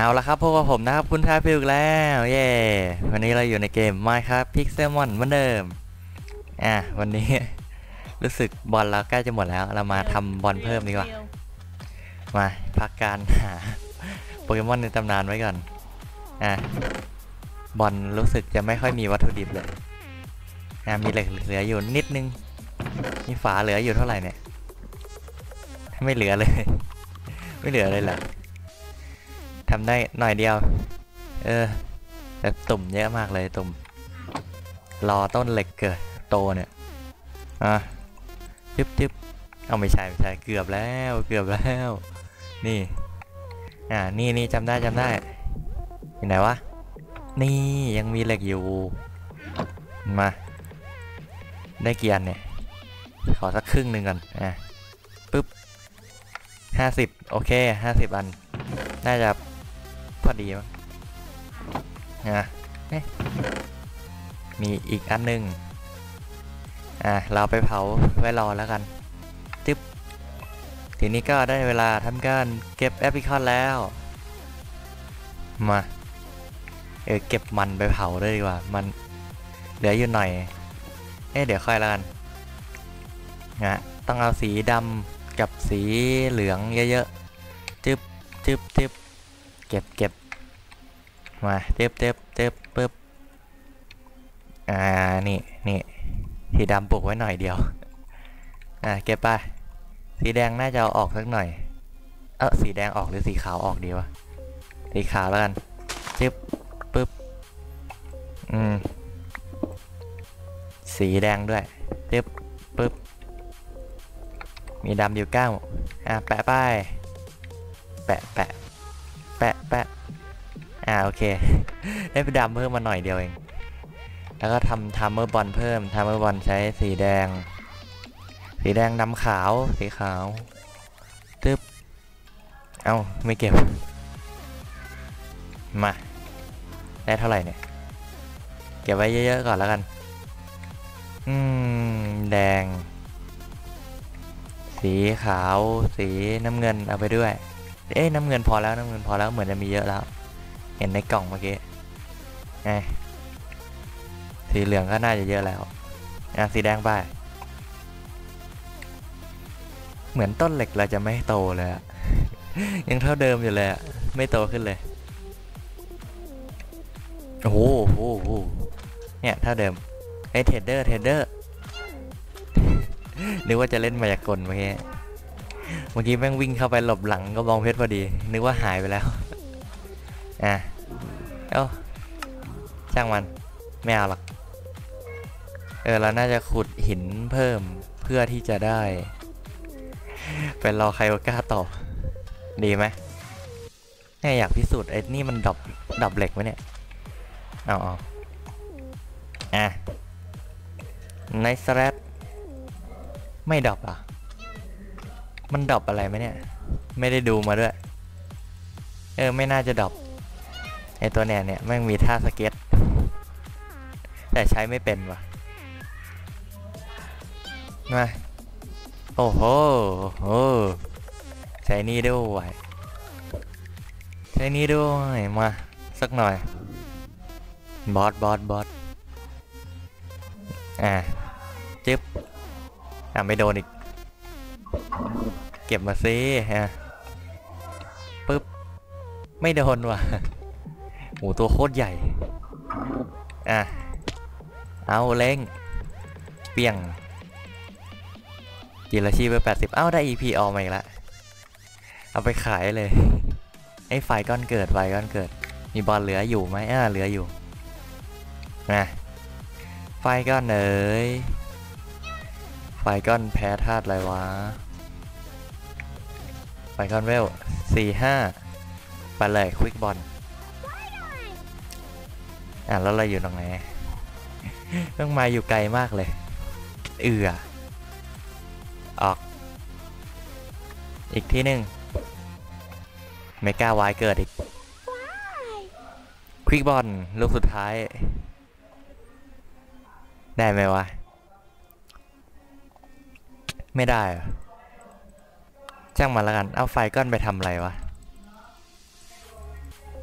เอาละครับพบกับผมนะครับคุณทาฟิลแล้วเย้วันนี้เราอยู่ในเกม Minecraft Pixelmon เหมือนเดิม อะ วันนี้ รู้สึกบอลเราใกล้จะหมดแล้ว เรามาทำบอลเพิ่มดีกว่า มาพักการหาโปเกมอนในตำนานไว้ก่อน อะ บอลรู้สึกจะไม่ค่อยมีวัตถุดิบเลย อะ มีเหล็กเหลืออยู่นิดนึง มีฝาเหลืออยู่เท่าไหร่เนี่ย ไม่เหลือเลย ไม่เหลือเลยเหรอ ทำได้หน่อยเดียว เออแต่ตุ่มเยอะมากเลยตุ่ม รอต้นเหล็กเกิดโตเนี่ย อะจึ๊บจึ๊บเอาไม่ใช่ไม่ใช่เกือบแล้วเกือบแล้ว นี่ อ่า นี่นี่จำได้จำได้อยู่ไหนวะ นี่ยังมีเหล็กอยู่ มา ได้กี่อันเนี่ย ขอสักครึ่งหนึ่งก่อน อะปึ๊บห้าสิบโอเคห้าสิบอัน น่าจะ พอดีมั้งนะเอ๊ะมีอีกอันหนึ่งอะเราไปเผาไว้รอแล้วกันจึ๊บทีนี้ก็ได้เวลาทำการเก็บแอปพลิคอนแล้ว มาเออเก็บมันไปเผาเลยดีกว่า มันเหลืออยู่หน่อย เอ๊เดี๋ยวค่อยแล้วกันนะต้องเอาสีดำกับสีเหลืองเยอะๆจึ๊บจึ๊บจึ๊บ เก็บเก็บมาเต็บเต็บเต็บปึ๊บอ่านี่นี่สีดำปลูกไว้หน่อยเดียว อ่าเก็บไปสีแดงน่าจะเอาออกสักหน่อย เออสีแดงออกหรือสีขาวออกดีวะสีขาวแล้วกันจึ๊บปึ๊บอืมสีแดงด้วยจึ๊บปึ๊บมีดำอยู่เก้าอะแปะป้ายแปะแปะ แปะแปะอ่าโอเค ได้ไปดำเพิ่มมาหน่อยเดียวเอง แล้วก็ทำทัมเมอร์บอลเพิ่มทัมเมอร์บอลใช้สีแดง สีแดงดำขาวสีขาวตึ๊บเอา้าไม่เก็บ มา ได้เท่าไหร่เนี่ย เก็บไว้เยอะๆก่อนแล้วกัน อืม แดง สีขาว สีน้ำเงินเอาไปด้วย เอ๊ะน้ำเงินพอแล้วน้ำเงินพอแล้วเหมือนจะมีเยอะแล้ว เห็นในกล่องเมื่อกี้ไงสีเหลืองก็น่าจะเยอะแล้วอะสีแดงไปเหมือนต้นเหล็กเราจะไม่โตเลยอะยังเท่าเดิมอยู่เลยอะไม่โตขึ้นเลยโอ้โหโหเนี่ยเท่าเดิมไอ้เทรดเดอร์เทรดเดอร์นึกว่าจะเล่นมายากลเมื่อกี้ เมื่อกี้แม่งวิ่งเข้าไปหลบหลังก็บองเพชรพอดี นึกว่าหายไปแล้ว อะ เอ้าช่างมัน ไม่เอาหรอก เออ เราน่าจะขุดหินเพิ่มเพื่อที่จะได้ไปรอไคโอก้าต่อ ดีไหมแน่อยากพิสูจน์ไอ้นี่มันดับดับเหล็กไหมเนี่ย เอาเอาอะในสแลตไม่ดับอะ มันดรอปอะไรไหมเนี่ย ไม่ได้ดูมาด้วย เออ ไม่น่าจะดรอปไอตัวเนี่ยเนี่ยแม่งมีท่าสเก็ต แต่ใช้ไม่เป็นวะมาโอ้โหโอ้ใช้นี่ด้วยใช้นี่ด้วยมา สักหน่อย บอสบอสบอสอะจิ๊บอะไม่โดนอีก เก็บมาซิฮะปึ๊บ ไม่โดนว่ะโหตัวโคตรใหญ่ อะ เอาเล้ง เปียงกีละชีไปแปดสิบเอ้า ได้ EP ออกมาอีกแล้วเอาไปขายเลย ไอ้ไฟก้อนเกิด ไฟก้อนเกิด มีบอลเหลืออยู่ไหมอ่าเหลืออยู่นะไฟก้อนเอ๋ยไฟก้อนแพ้ธาตุอะไรวะ ไฟก้อนเวลสี่ห้าไปเลยควิกบอลอะแล้วเราอยู่ตรงไหนต้องมาอยู่ไกลมากเลย เอือออก อีกที่หนึ่งเมกาวายเกิดอีกควิกบอลลูกสุดท้าย ได้ไหมวะ ไม่ได้ เหรอช่างมันแล้วกัน เอาไฟก้อนไปทำอะไรวะ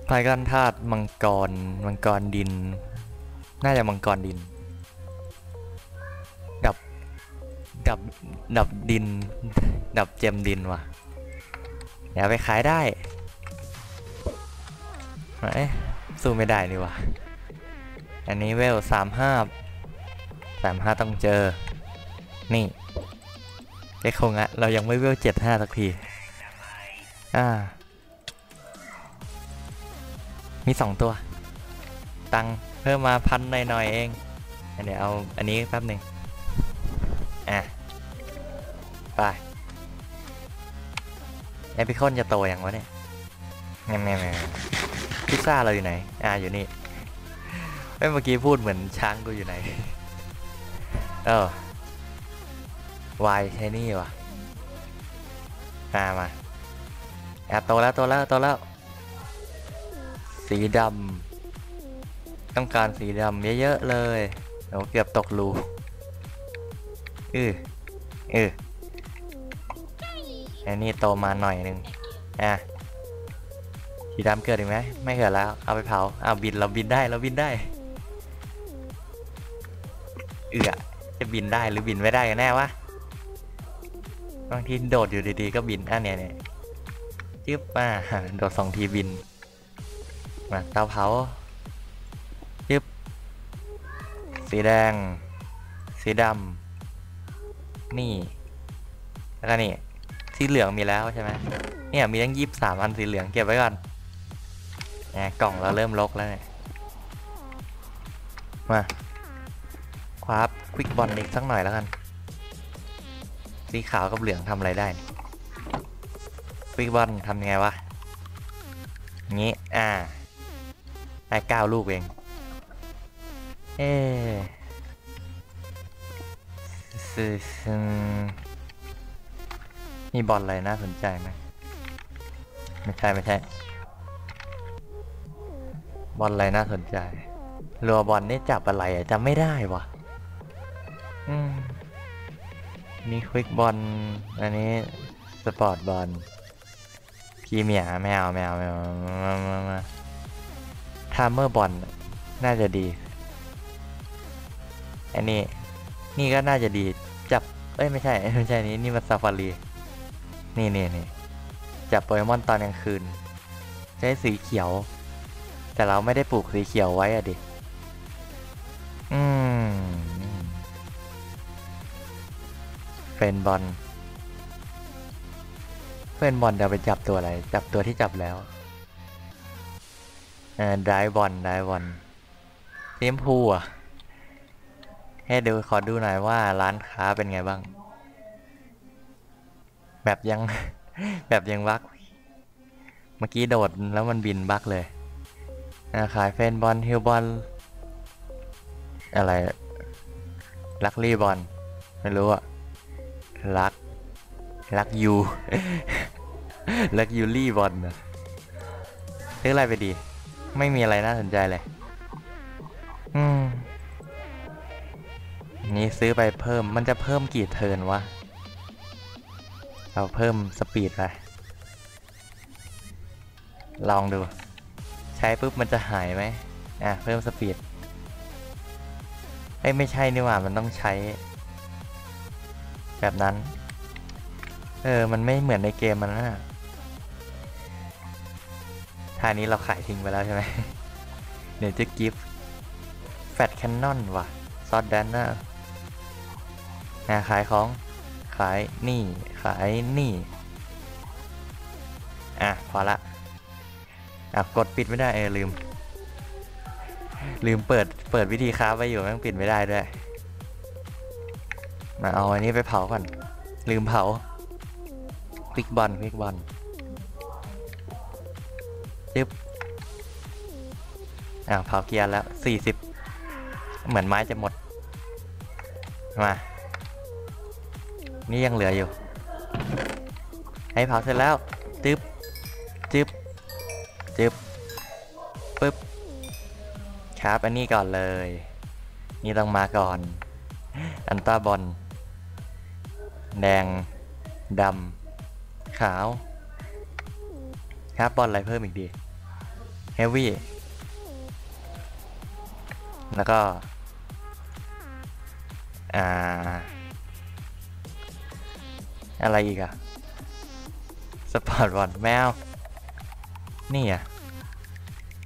ไทกันธาตุมังกร มังกรดิน น่าจะมังกรดิน ดับ ดับ ดับดิน ดับเจมดินว่ะ เดี๋ยวไปขายได้เอ๊ะสู้ไม่ได้นี่ว่ะอันนี้เวลสามห้าสามห้าต้องเจอ นี่ เอ็กคงอะเรายังไม่เวลเจ็ดห้าสักที อ่า มีสองตัว ตังเพิ่มมาพันหน่อยๆเอง เดี๋ยวเอาอันนี้แป๊บหนึ่งอะ ไปแอพิคอนจะโตยังวะเนี่ยแง่แง่แง่พิซซ่าเราอยู่ไหน อ่าอยู่นี่เมื่อกี้พูดเหมือนช้างกูอยู่ไหน เออ วายใช่นี่วะอ่ามาอะโตแล้วโตแล้วโตแล้ว สีดำต้องการสีดำเยอะๆเลยโอ้เกือบตกรูอืออืออันนี้โตมาหน่อยนึงอะสีดำเกิดอีกไหมไม่เกิดแล้ว เอาไปเผาเอาบินเราบินได้เราบินได้ เอือจะบินได้หรือบินไม่ได้กันแน่วะ บางทีโดดอยู่ดีๆก็บินอะเนี่ยเนี่ยจึ๊บมาโดดสองทีบิน มาเตาเผายึบสีแดง สีดำนี่ แล้วก็นี่ สีเหลืองมีแล้วใช่ไหมเนี่ยมีทั้งยี่สามอันสีเหลืองเก็บไว้ก่อนแหมกล่องเราเริ่มลกแล้วเนี่ย มาคว้าควิกบอลอีกสักหน่อยแล้วกัน สีขาวกับเหลืองทำอะไรได้วิกบอลทำยังไงวะงี้ อ่า ได้เก้าลูกเอง เอซึซึมีบอลอะไรน่าสนใจไหมไม่ใช่ ไม่ใช่ บอลอะไรน่าสนใจรัวบอลนี่จับอะไรอะจำไม่ได้วะอืม มีควิกบอลอันนี้สปอร์ตบอลพีเมียไม่เอาไม่เอาไม่เอามามามาทามเมอร์บอลน่าจะดี อันนี้ นี่ก็น่าจะดี จับ เอ้ยไม่ใช่ไม่ใช่นี้นี่มันซาฟารี นี่นี่นี่จับโปเกมอนตอนกลางคืน ใช้สีเขียว แต่เราไม่ได้ปลูกสีเขียวไว้อะดิ อืม เฟนบอลเฟนบอลเดี๋ยวไปจับตัวอะไร จับตัวที่จับแล้วเออไดบอลไดบอลเทียมพูอะให้ดูขอดูหน่อยว่าร้านค้าเป็นไงบ้าง แบบยัง แบบยังบักเมื่อกี้โดดแล้วมันบินบักเลยขายเฟนบอลฮิลบอลอะไรลักลี่บอลไม่รู้อะ ลักลักยูลักยูลี่บอลนะซื้ออะไรไปดี ไม่มีอะไรน่าสนใจเลย อืม นี้ซื้อไปเพิ่ม มันจะเพิ่มกี่เทิร์นวะ เราเพิ่มสปีดไป ลองดู ใช้ปุ๊บมันจะหายไหมอะ เพิ่มสปีดเอ้ยไม่ใช่นี่หว่า มันต้องใช้ แบบนั้น เออ มันไม่เหมือนในเกมมันนะท่านี้เราขายทิ้งไปแล้วใช่ไหมเดี๋ยวจะกิฟต์แฟตแคนนอนว่ะ ซอสแดนเน่ะนะขายของ ขายนี่ ขายนี่ อะ พอละ อะ กดปิดไม่ได้ เออลืม ลืมเปิด เปิดวิธีค้าไว้อยู่แม่งปิดไม่ได้ด้วย มาเอาอันนี้ไปเผาก่อน ลืมเผาควิกบอลควิกบอลจึ๊บอ่าเผาเกียร์แล้ว40เหมือนไม้จะหมด มา นี่ยังเหลืออยู่ ให้เผาเสร็จแล้วจึ๊บจึ๊บจึ๊บ ปึ๊บ ครับ อันนี้ก่อนเลย นี่ต้องมาก่อน อันต้าบอล แดงดำขาวครับบอลอะไรเพิ่มอีกดีเฮฟวี่แล้วก็อ่าอะไรอีกอะสปอร์ตบอลแมว นี่อะ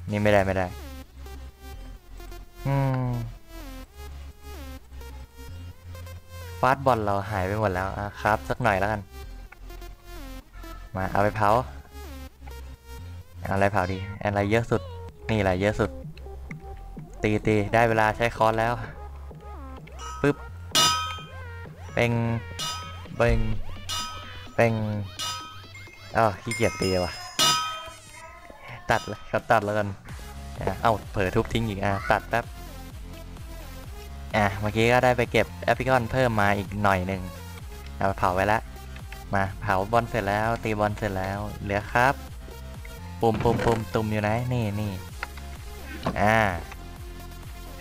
นี่ไม่ได้ไม่ได้ อืม ฟาสบอลเราหายไปหมดแล้วอะครับ สักหน่อยแล้วกัน มาเอาไปเผาเอาอะไรเผาดี อะไรเยอะสุด นี่แหละเยอะสุด ตีตีได้เวลาใช้คอนแล้วปึ๊บเป่งเป่งเป่งอ้าวขี้เกียจตีว่ะ ตัดเลยครับตัดแล้วกัน เอาเผลอทุบทิ้งอีกอะตัดแป๊บ อะเมื่อกี้ก็ได้ไปเก็บแอปเปิลเพิ่มมาอีกหน่อยหนึ่งเอาไปเผาไว้แล้วมาเผาบอลเสร็จแล้ว ตีบอลเสร็จแล้ว เหลือครับ ปุ่มปุ่มปุ่มตุ่มอยู่ไหนนี่นี่อ่า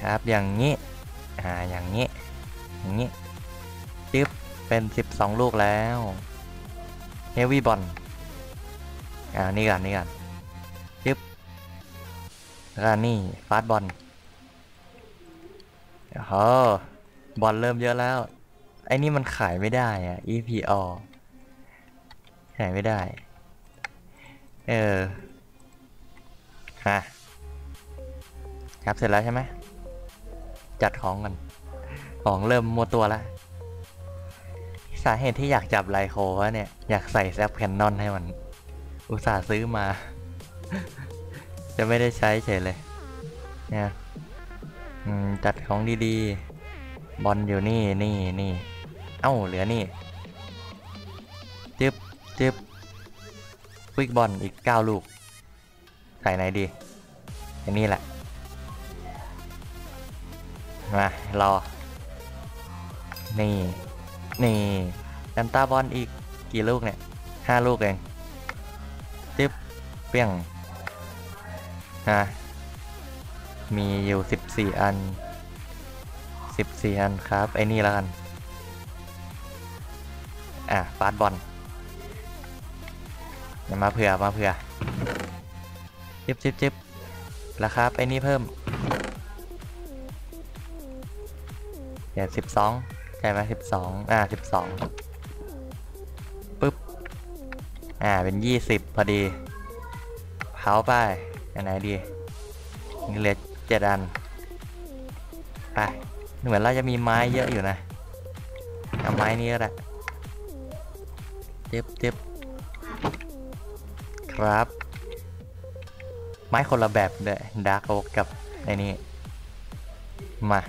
ครับอย่างนี้อ่าอย่างนี้อย่างนี้จึ๊บเป็น12 ลูกแล้วเฮฟวี่บอลอ่านี่กันนี่กันจึ๊บแล้วนี่ฟาสบอล โอ้โหบอลเริ่มเยอะแล้ว ไอ้นี่มันขายไม่ได้อะ EPO ขายไม่ได้ เออฮะครับเสร็จแล้วใช่ไหมจัดของกันของเริ่มมัวตัวล้วสาเหตุที่อยากจับไลโควะเนี่ย อยากใส่แซปแคนนอนให้มัน อุตส่าห์ซื้อมา จะไม่ได้ใช้เฉยเลยเนี่ย จัดของดีๆ บอลอยู่นี่นี่นี่เอ้าเหลือนี่จึบจึบควิกบอลอีก9ลูก ใส่ไหนดีอย่างนี้แหละ มารอ นี่ นี่แอนตาบอลอีกกี่ลูกเนี่ยห้าลูกเองจึบเปี้ยงฮะ มีอยู่สิบสี่อันสิบสี่อันครับ ไอ้นี่แล้วกัน อะฟาสบอลย่ามาเผื่อมาเผื่อจิบจิบจิบแล้วครับ ไอ้นี่เพิ่มเดี๋ยวสิบสองใช่ไหมสิบสองอ่าสิบสองปึ๊บ อ่า เป็นยี่สิบพอดีเผาไปอันไหนดีนี่เหลือ เจ็ดอัน ไป เหมือนเราจะมีไม้เยอะอยู่นะเอาไม้นี้ก็ได้เจ็บเจ็บครับ ไม้คนละแบบเลยดาร์กโอ๊กกับไอ้นี่มา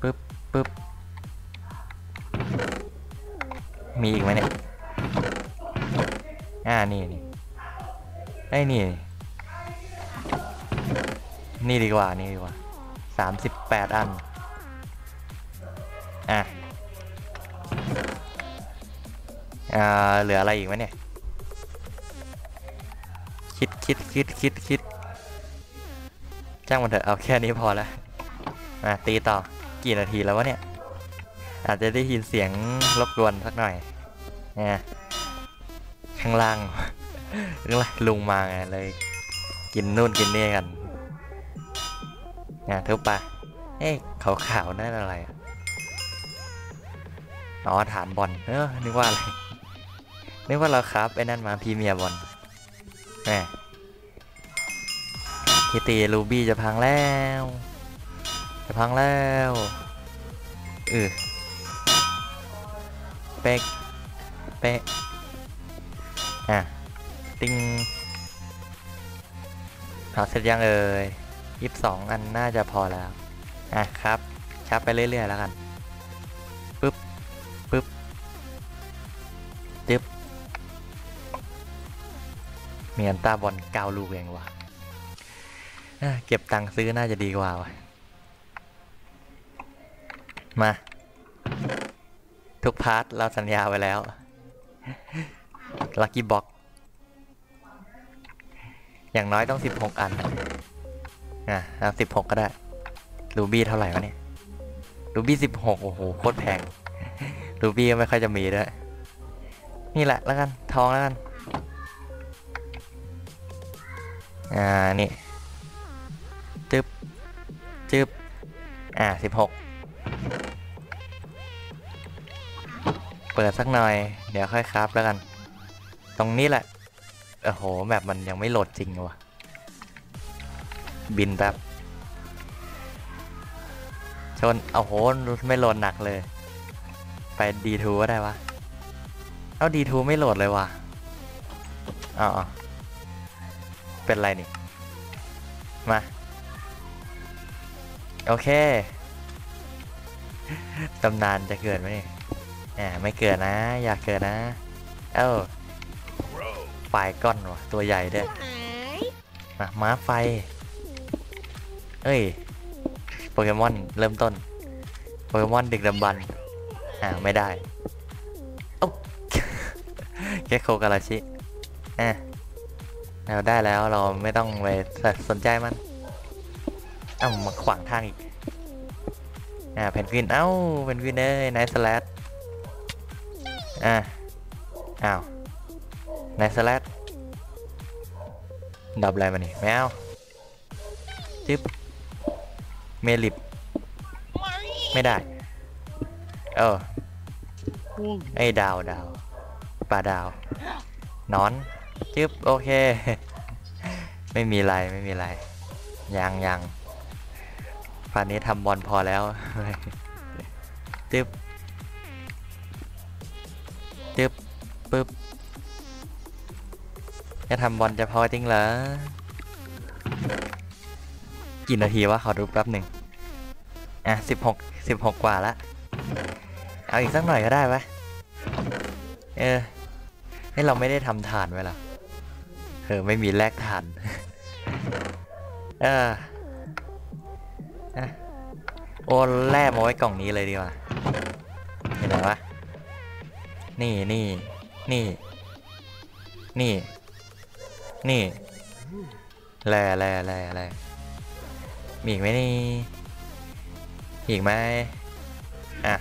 ปึ๊บปึ๊บมีอีกไหมเนี่ย อ่า นี่นี่ไอ้นี่ นี่ดีกว่า นี่ดีกว่าสามสิบแปดอัน อะอ่าเหลืออะไรอีกไหมเนี่ย คิดคิดคิดคิดคิดจ้างมันเถอะ เอาแค่นี้พอแล้วอะตีต่อ กี่นาทีแล้ววะเนี่ย อาจจะได้ยินเสียงรบกวนสักหน่อยเนี่ยข้างล่าง ข้างล่างลุงมาไงเลย กินนู่นกินนี่กัน เนี่ยทุบไปเอ๊ะขาวๆนั่นอะไรอ๋อฐานบอลเออนึกว่าอะไรนึกว่าเราครับไอ้นั่นมาพรีเมียร์บอลแหมคิตีลูบี้จะพังแล้ว จะพังแล้วเออเป๊กเป๊ะอะ ติงเอาเสร็จยังเอ่ย ยี่สิบสองอันน่าจะพอแล้วอะครับชับไปเรื่อยๆแล้วกันปึ๊บปึ๊บจึ๊บมีอันตาบอลเก้าลูกเองวะะเก็บตังค์ซื้อน่าจะดีกว่าว่ะมา ทุกพาร์ทเราสัญญาไว้แล้วลัคกี้บ็อกอย่างน้อยต้อง 16 อัน อะเอา16ก็ได้รูบี้เท่าไหร่วะเนี่ยรูบี้16โอ้โหโคตรแพงรูบี้ก็ไม่ค่อยจะมีด้วยนี่แหละแล้วกันทองแล้วกันอ่านี่จึ๊บจึ๊บอ่าสิบหกเปิดสักหน่อย เดี๋ยวค่อยครับแล้วกัน ตรงนี้แหละโอ้โหแบบมันยังไม่โหลดจริงวะ บินแป๊บชนโอ้โหไม่โหลดหนักเลย ไปดีทูก็ได้วะเอาดีทูไม่โหลดเลยวะอ๋อาวเป็นไรนี่ มา โอเคตำนานจะเกิดไหมนี่แหมไม่เกิดนะ อยากเกิดนะ เอ้าไฟก้อนวะตัวใหญ่ด้วยมาม้าไฟ เอ้ย โปเกมอนเริ่มต้น โปเกมอนดึกดำบรรพ์อ่าไม่ได้โอ้แค่โคกาลาชิอะเราได้แล้วเราไม่ต้องไปสนใจมัน เอ้ามาขวางทางอีก อ่าเพนกวิน เอ้าเพนกวินเอ้ยไนท์สแลดอ่าอ้าวไนท์สแลดดับอะไรมานี่แมวจึ๊บ เมลิบไม่ได้ เออไอ้ดาวดาวปลาดาวนอนจึ๊บโอเค ไม่มีไรไม่มีไรยังยังป่านนี้ทำบอลพอแล้วจึ๊บจึ๊บปึ๊บจะทำบอลจะพอจริงเหรอกี่นาทีวะขอดูแป๊บหนึ่ง อะสิบหกสิบหกกว่าละ เอาอีกสักหน่อยก็ได้ปะเออให้เราไม่ได้ทำฐานไว้หรอเออไม่มีแลกฐาน เออโอ้แล่มาไว้กล่องนี้เลยดีกว่า เห็นไหมวะ นี่นี่ นี่ นี่ นี่ แล่แล่แล่แล่มีอีกไหมนี่ อีกไหมอะ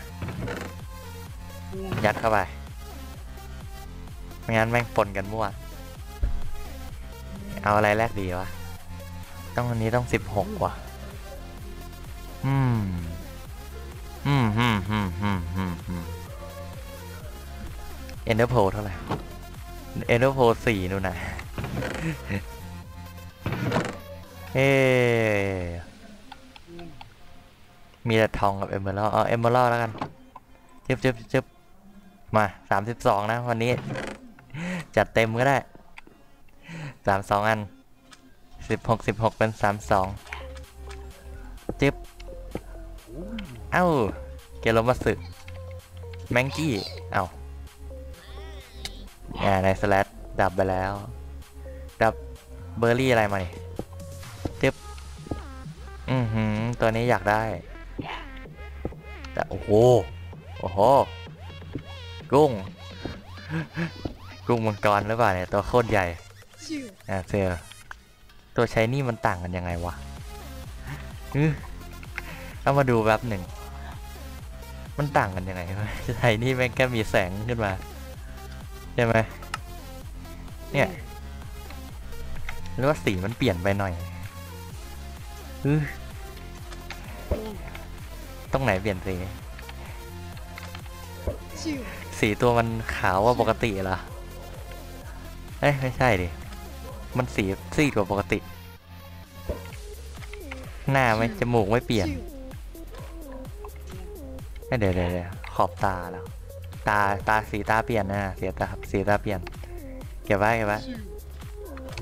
ยัดเข้าไป ไม่งั้นแม่งปนกันมั่ว เอาอะไรแรกดีวะ ต้องอันนี้ต้องสิบหกว่ะ อืม อืมอืมอืมอืมอืมอืมเอ็นเดอร์โพเท่าไหร่ เอ็นเดอร์โพสี่นู่นนะเอ๊ มีแต่ทองกับเอมเบอร์เอาเอมเบอร์แล้วกันจึบจึบจึบมาสามสิบสองนะวันนี้ จัดเต็มก็ได้สามสองอันสิบหกสิบหกเป็นสามสองจึบเอ้า เกลมาสึแมงกี้ เอ้าอ่าในสแลดดับไปแล้ว ดับเบอร์รี่อะไรมานี่จึบอือหือ ตัวนี้อยากได้ โอ้โหโอ้โหกุ้ง กุ้งมังกรหรือเปล่าเนี่ยตัวโคตรใหญ่อ่าเจอตัวใช้นี่มันต่างกันยังไงวะอื้อเอามาดูแป๊บหนึ่ง มันต่างกันยังไงวะใช้นี่แม่งแค่มีแสงขึ้นมาใช่ไหมเนี่ยหรือว่าสีมันเปลี่ยนไปหน่อยอื้อตรงไหนเปลี่ยนสี สีตัวมันขาวกว่าปกติเหรอเอ้ยไม่ใช่ดิ มันสีซีดกว่าปกติ หน้าไม่จมูกไม่เปลี่ยนเอ้ยเดี๋ยวเดี๋ยวเดี๋ยวขอบตาแล้ว ตาตาสีตาเปลี่ยนนะสีตาสีตาเปลี่ยน เก็บไว้เก็บไว้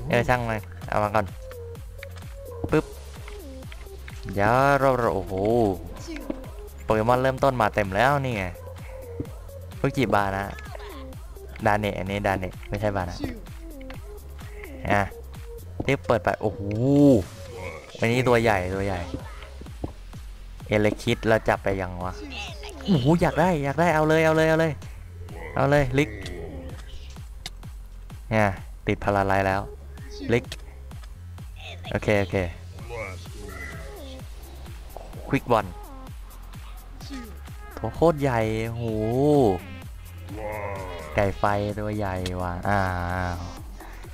เออช่างมันเอามาก่อนปึ๊บเดี๋ยวเราเราโอ้โหโปเกมอนเริ่มต้นมาเต็มแล้วนี่ไง เพิ่งจีบบานะ ดาเนอันนี้ดาเนไม่ใช่บานะอะที่เปิดไป โอ้โหอันนี้ตัวใหญ่ตัวใหญ่ เอเลคิดเราจับไปยังวะ โอ้โหอยากได้อยากได้เอาเลยเอาเลยเอาเลย เอาเลยลิกเนี่ยติดพาราไลแล้วลิกโอเค โอเคควิกบอล ตัวโคตรใหญ่โหไก่ไฟตัวใหญ่ว่ะอ้าว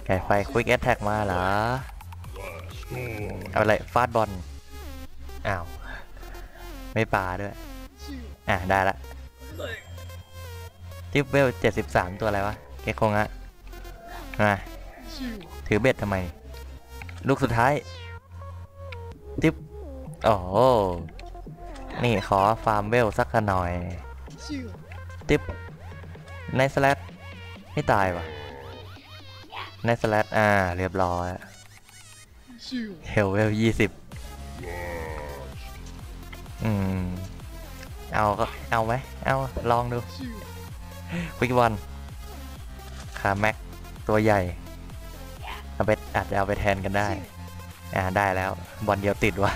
ไก่ไฟควิกแอตแทกมาเหรอ เอาอะไรฟาดบอล อ้าว ไม่ปาด้วย อะ ได้ละทิปเวลเจ็ดสิบสามตัวอะไรวะเกคงอะมาถือเบ็ดทำไม ลูกสุดท้าย ทิปโอ้โห นี่ขอฟาร์มเวลสักหน่อยทิปในสแลตไม่ตายว่ะในสแลตอ่า เรียบร้อยเฮลเวลยี่สิบอืม เอาก็เอาไหมเอาลองดูวิกวันคาแม็ก ตัวใหญ่เอาไปอาจจะเอาไปแทนกันได้ อ่าได้แล้ว บอลเดียวติดวะ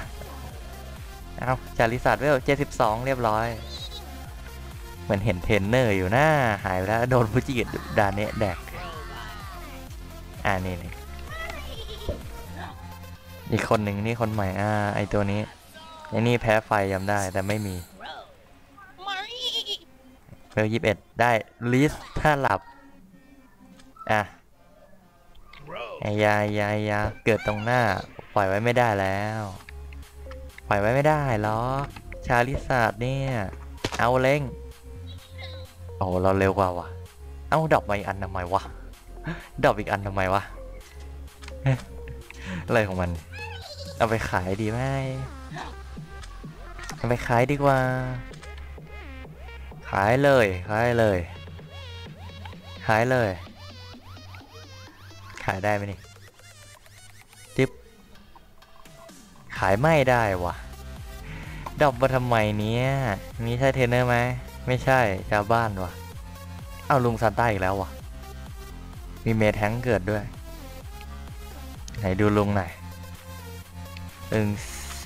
เอาจาริสัตเวลเจ็ดสิบสองเรียบร้อย เหมือนเห็นเทนเนอร์อยู่หน้าหายไปแล้ว โดนฟูจิกิดาเนะแดก อ่านี่นี่อีกคนหนึ่งนี่คนใหม่ อ่า ไอตัวนี้ไอนี่แพ้ไฟยำได้แต่ไม่มีเวลยี่สิบเอ็ดได้ลิสถ้าหลับ อะไอยายยายาเกิดตรงหน้า ปล่อยไว้ไม่ได้แล้ว ปล่อยไว้ไม่ได้หรอ ชาลิซาดเนี่ย เอาเล่งโอ้เราเร็วกว่าวะเอาดอกมาอีกอันทำไมวะดอกอีกอันทำไมวะอะไรของมัน เอาไปขายดีไหมเอาไปขายดีกว่า ขายเลย ขายเลย ขายเลย ขายได้ไหมนี่ ขายไม่ได้วะดอกมาทำไมเนี้ยนี่ใช่เทรนเนอร์ไหมไม่ใช่ชาวบ้านวะเอาลุงซานต้าอีกแล้ววะมีเมทแทงเกิดด้วย ไหนดูลุงหน่อยอึง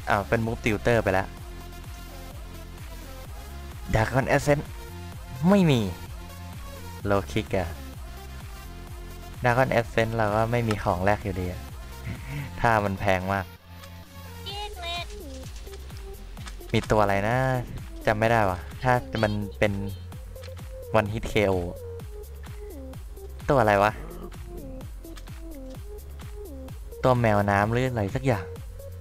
อ้าเป็นมูฟติวเตอร์ไปแล้วดากอนเอเซนไม่มีโลคิกอะดากอนเอเซนเราก็ไม่มีของแรกอยู่ดีอะถ้ามันแพงมาก มีตัวอะไรนะจำไม่ได้วะถ้ามันเป็นวันฮิตเคโอตัวอะไรวะ ตัวแมวน้ำหรืออะไรสักอย่าง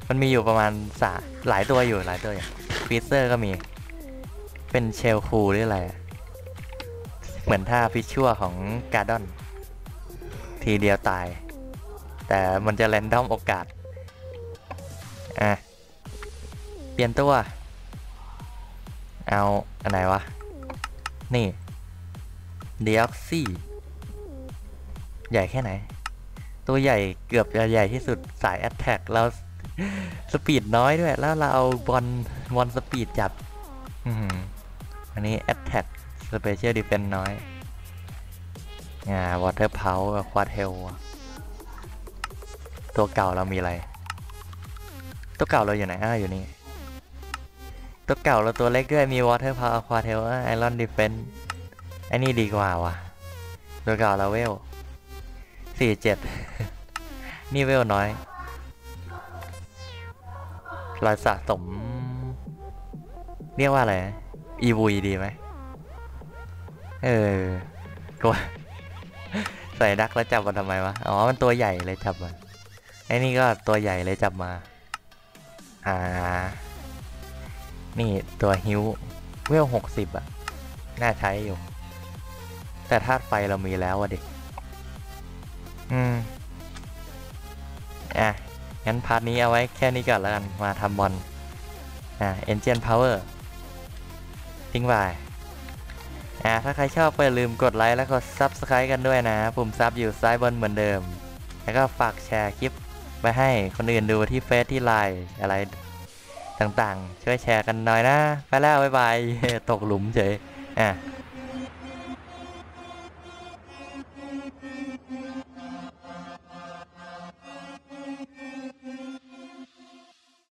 มันมีอยู่ประมาณสาหลายตัวอยู่หลายตัวอย่างฟีเซอร์ก็มี เป็นเชลคูหรืออะไร เหมือนท่าพิชชัวของการ์ดอน ทีเดียวตาย แต่มันจะแรนดอมโอกาส อะ เปลี่ยนตัว เอาอันไหนวะ นี่เดียกซี่ ใหญ่แค่ไหน ตัวใหญ่เกือบจะใหญ่ที่สุดสายแอตแทกเราสปีดน้อยด้วย แล้วเราเอาบอลบอลสปีดจับอันนี้แอตแทกสเปเชียลดิเฟนน้อยอ่าวอเตอร์เพาควาเทลตัวเก่าเรามีอะไร ตัวเก่าเราอยู่ไหนอ่าอยู่นี่ ตัวเก่าเราตัวเล็กด้วยมีวอเตอร์พาวควาเทลไอรอนดิเฟนไอ้นี่ดีกว่าว่ะ ตัวเก่าเราเวลสี่เจ็ดนี่เวลน้อยรอยสะสม เรียกว่าอะไร อีวุยดีไหม เออก็ว่าใส่ดักแล้วจับมันทำไมวะ อ๋อ มันตัวใหญ่เลยจับมันไอ้นี่ก็ตัวใหญ่เลยจับมา อ่า นี่ตัวฮิวเวลหกสิบอะน่าใช้อยู่ แต่ธาตุไฟเรามีแล้วอะเด็กอืม อะ งั้นพาร์ทนี้เอาไว้แค่นี้ก่อนแล้วกัน มาทำบอล อ่า Engine Power ทิ้งไปอ่าถ้าใครชอบก็อย่าลืมกดไลค์แล้วก็ Subscribe กันด้วยนะ ปุ่มซับอยู่ซ้ายบนเหมือนเดิม แล้วก็ฝากแชร์คลิปไปให้คนอื่นดูที่เฟซที่ไลน์อะไร ต่างๆ ช่วยแชร์กันหน่อยนะ ไปแล้วบ๊ายบาย ตกหลุมเฉย อะ